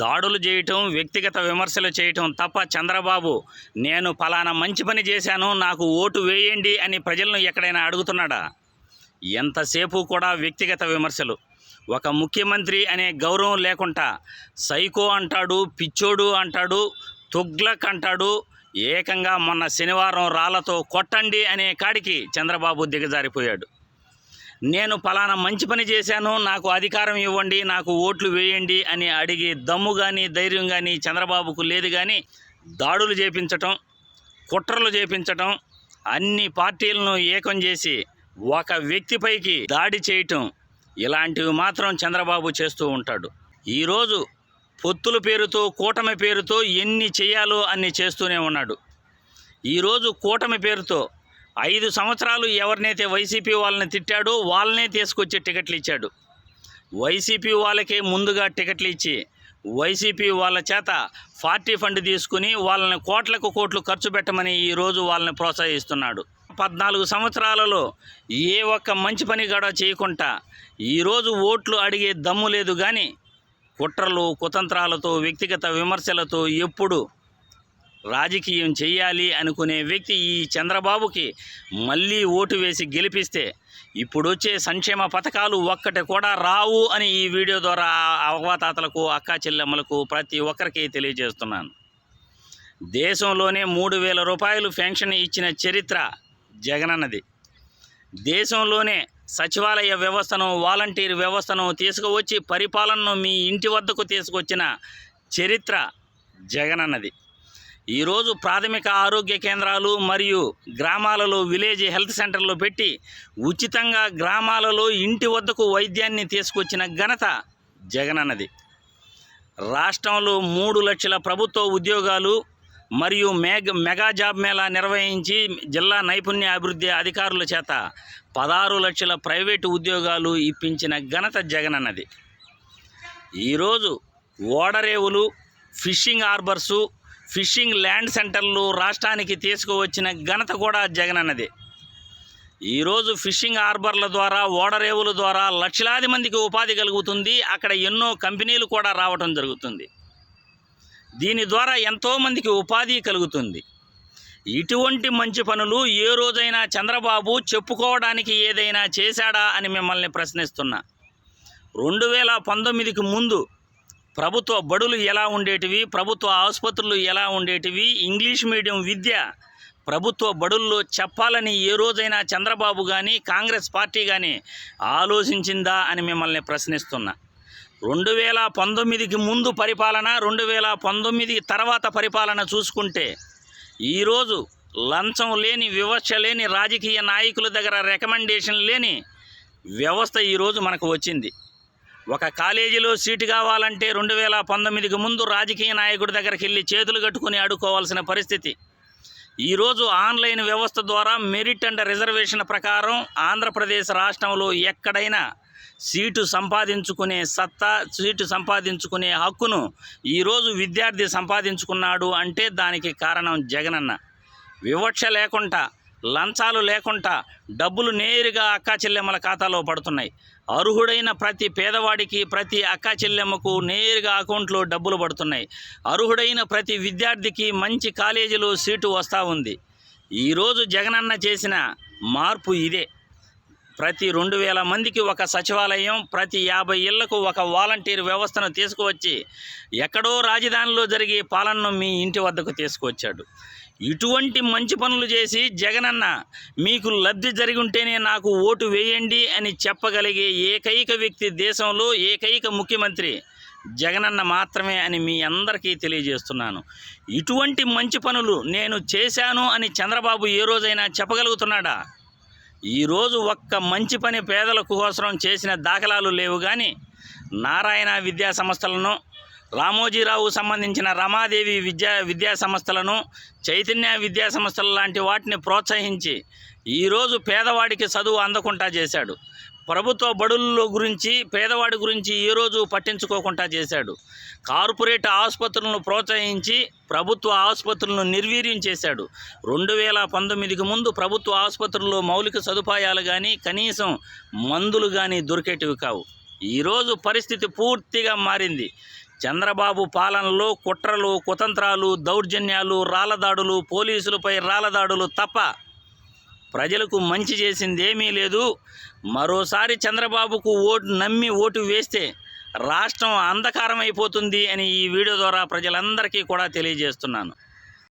దాడులు చేయటం వ్యక్తిగత విమర్శలు చేయటం తప్ప చంద్రబాబు నేను ఫలానా మంచి పని చేశాను నాకు ఓటు వేయండి అని ప్రజలను ఎక్కడైనా అడుగుతున్నాడా? ఎంతసేపు కూడా వ్యక్తిగత విమర్శలు. ఒక ముఖ్యమంత్రి అనే గౌరవం లేకుండా సైకో అంటాడు పిచ్చోడు అంటాడు తుగ్లక్ అంటాడు ఏకంగా మొన్న శనివారం రాళ్ళతో కొట్టండి అనే కాడికి చంద్రబాబు దిగజారిపోయాడు. నేను ఫలానా మంచి పని చేశాను నాకు అధికారం ఇవ్వండి నాకు ఓట్లు వేయండి అని అడిగి దమ్ము కానీ ధైర్యం కానీ చంద్రబాబుకు లేదు కానీ దాడులు చేపించటం కుట్రలు చేపించటం అన్ని పార్టీలను ఏకం చేసి ఒక వ్యక్తిపైకి దాడి చేయటం ఇలాంటివి మాత్రం చంద్రబాబు చేస్తూ ఉంటాడు. ఈరోజు పొత్తుల పేరుతో కూటమి పేరుతో ఎన్ని చేయాలో అన్ని చేస్తూనే ఉన్నాడు. ఈరోజు కూటమి పేరుతో ఐదు సంవత్సరాలు ఎవరినైతే వైసీపీ వాళ్ళని తిట్టాడో వాళ్ళనే తీసుకొచ్చి టికెట్లు ఇచ్చాడు. వైసీపీ వాళ్ళకే ముందుగా టికెట్లు ఇచ్చి వైసీపీ వాళ్ళ చేత పార్టీ ఫండ్ తీసుకుని వాళ్ళని కోట్లకు కోట్లు ఖర్చు పెట్టమని ఈరోజు వాళ్ళని ప్రోత్సహిస్తున్నాడు. పద్నాలుగు సంవత్సరాలలో ఏ ఒక్క మంచి పని కూడా చేయకుండా ఈరోజు ఓట్లు అడిగే దమ్ము లేదు కానీ కుట్రలు కుతంత్రాలతో వ్యక్తిగత విమర్శలతో ఎప్పుడు రాజకీయం చేయాలి అనుకునే వ్యక్తి ఈ చంద్రబాబుకి మళ్ళీ ఓటు వేసి గెలిపిస్తే ఇప్పుడు వచ్చే సంక్షేమ పథకాలు ఒక్కటి కూడా రావు అని ఈ వీడియో ద్వారా అవతాతలకు అక్కా చెల్లెమ్మలకు ప్రతి ఒక్కరికి తెలియజేస్తున్నాను. దేశంలోనే మూడు వేల రూపాయలు పెన్షన్ ఇచ్చిన చరిత్ర జగనన్నది. దేశంలోనే సచివాలయ వ్యవస్థను వాలంటీర్ వ్యవస్థను తీసుకువచ్చి పరిపాలనను మీ ఇంటి వద్దకు తీసుకొచ్చిన చరిత్ర జగనన్నది. ఈరోజు ప్రాథమిక ఆరోగ్య కేంద్రాలు మరియు గ్రామాలలో విలేజ్ హెల్త్ సెంటర్లు పెట్టి ఉచితంగా గ్రామాలలో ఇంటి వద్దకు వైద్యాన్ని తీసుకొచ్చిన ఘనత జగనన్నది రాష్ట్రంలో మూడు లక్షల ప్రభుత్వ ఉద్యోగాలు మరియు మెగ్ మెగా జాబ్ మేళా నిర్వహించి జిల్లా నైపుణ్య అభివృద్ధి అధికారుల చేత పదహారు లక్షల ప్రైవేటు ఉద్యోగాలు ఇప్పించిన ఘనత జగనన్నది ఈరోజు ఓడరేవులు ఫిషింగ్ హార్బర్సు ఫిషింగ్ ల్యాండ్ సెంటర్లు రాష్ట్రానికి తీసుకువచ్చిన ఘనత కూడా జగనన్నదే ఈరోజు ఫిషింగ్ హార్బర్ల ద్వారా ఓడరేవుల ద్వారా లక్షలాది మందికి ఉపాధి కలుగుతుంది. అక్కడ ఎన్నో కంపెనీలు కూడా రావటం జరుగుతుంది. దీని ద్వారా ఎంతోమందికి ఉపాధి కలుగుతుంది. ఇటువంటి మంచి పనులు ఏ రోజైనా చంద్రబాబు చెప్పుకోవడానికి ఏదైనా చేశాడా అని మిమ్మల్ని ప్రశ్నిస్తున్నా. రెండు వేల పంతొమ్మిదికి ముందు ప్రభుత్వ బడులు ఎలా ఉండేటివి ప్రభుత్వ ఆసుపత్రులు ఎలా ఉండేటివి ఇంగ్లీష్ మీడియం విద్య ప్రభుత్వ బడుల్లో చెప్పాలని ఏ రోజైనా చంద్రబాబు కానీ కాంగ్రెస్ పార్టీ కానీ ఆలోచించిందా అని మిమ్మల్ని ప్రశ్నిస్తున్నా. రెండు వేల పంతొమ్మిదికి ముందు పరిపాలన రెండు వేల పంతొమ్మిది తర్వాత పరిపాలన చూసుకుంటే ఈరోజు లంచం లేని వివక్ష లేని రాజకీయ నాయకుల దగ్గర రికమెండేషన్ లేని వ్యవస్థ ఈరోజు మనకు వచ్చింది. ఒక కాలేజీలో సీటు కావాలంటే రెండు వేల పంతొమ్మిదికి ముందు రాజకీయ నాయకుడి దగ్గరికి వెళ్ళి చేతులు కట్టుకుని అడుకోవాల్సిన పరిస్థితి. ఈరోజు ఆన్లైన్ వ్యవస్థ ద్వారా మెరిట్ అండ్ రిజర్వేషన్ ప్రకారం ఆంధ్రప్రదేశ్ రాష్ట్రంలో ఎక్కడైనా సీటు సంపాదించుకునే సత్తా సీటు సంపాదించుకునే హక్కును ఈరోజు విద్యార్థి సంపాదించుకున్నాడు అంటే దానికి కారణం జగనన్న. వివక్ష లేకుండా లంచాలు లేకుండా డబ్బులు నేరుగా అక్కా చెల్లెమ్మల ఖాతాలో పడుతున్నాయి. అర్హుడైన ప్రతి పేదవాడికి ప్రతి అక్కా చెల్లెమ్మకు నేరుగా అకౌంట్లో డబ్బులు పడుతున్నాయి. అర్హుడైన ప్రతి విద్యార్థికి మంచి కాలేజీలో సీటు వస్తూ ఉంది. ఈరోజు జగనన్న చేసిన మార్పు ఇదే. ప్రతి రెండు వేల మందికి ఒక సచివాలయం ప్రతి యాభై ఇళ్ళకు ఒక వాలంటీర్ వ్యవస్థను తీసుకువచ్చి ఎక్కడో రాజధానిలో జరిగే పాలనను మీ ఇంటి వద్దకు తీసుకువచ్చాడు. ఇటువంటి మంచి పనులు చేసి జగనన్న మీకు లబ్ధి జరిగి ఉంటేనే నాకు ఓటు వేయండి అని చెప్పగలిగే ఏకైక వ్యక్తి దేశంలో ఏకైక ముఖ్యమంత్రి జగనన్న మాత్రమే అని మీ అందరికీ తెలియజేస్తున్నాను. ఇటువంటి మంచి పనులు నేను చేశాను అని చంద్రబాబు ఏ రోజైనా చెప్పగలుగుతున్నాడా? ఈరోజు ఒక్క మంచి పని పేదల కోసం చేసిన దాఖలాలు లేవు కానీ నారాయణ విద్యా సంస్థలను రామోజీరావు సంబంధించిన రమాదేవి విద్యా విద్యా సంస్థలను చైతన్య విద్యా సంస్థల లాంటి వాటిని ప్రోత్సహించి ఈరోజు పేదవాడికి చదువు అందకుండా చేశాడు. ప్రభుత్వ బడుల్లో గురించి పేదవాడి గురించి ఈరోజు రోజు పట్టించుకోకుండా చేశాడు. కార్పొరేట్ ఆసుపత్రులను ప్రోత్సహించి ప్రభుత్వ ఆసుపత్రులను నిర్వీర్యం చేశాడు. రెండు వేల పంతొమ్మిదికి ముందు ప్రభుత్వ ఆసుపత్రుల్లో మౌలిక సదుపాయాలు కానీ కనీసం మందులు కానీ దొరికేటివి కావు. ఈరోజు పరిస్థితి పూర్తిగా మారింది. చంద్రబాబు పాలనలో కుట్రలు కుతంత్రాలు దౌర్జన్యాలు రాళ్ళదాడులు పోలీసులపై రాళ్ళదాడులు తప్ప ప్రజలకు మంచి చేసిందేమీ లేదు. మరోసారి చంద్రబాబుకు ఓటు నమ్మి ఓటు వేస్తే రాష్ట్రం అంధకారం అయిపోతుంది అని ఈ వీడియో ద్వారా ప్రజలందరికీ కూడా తెలియజేస్తున్నాను.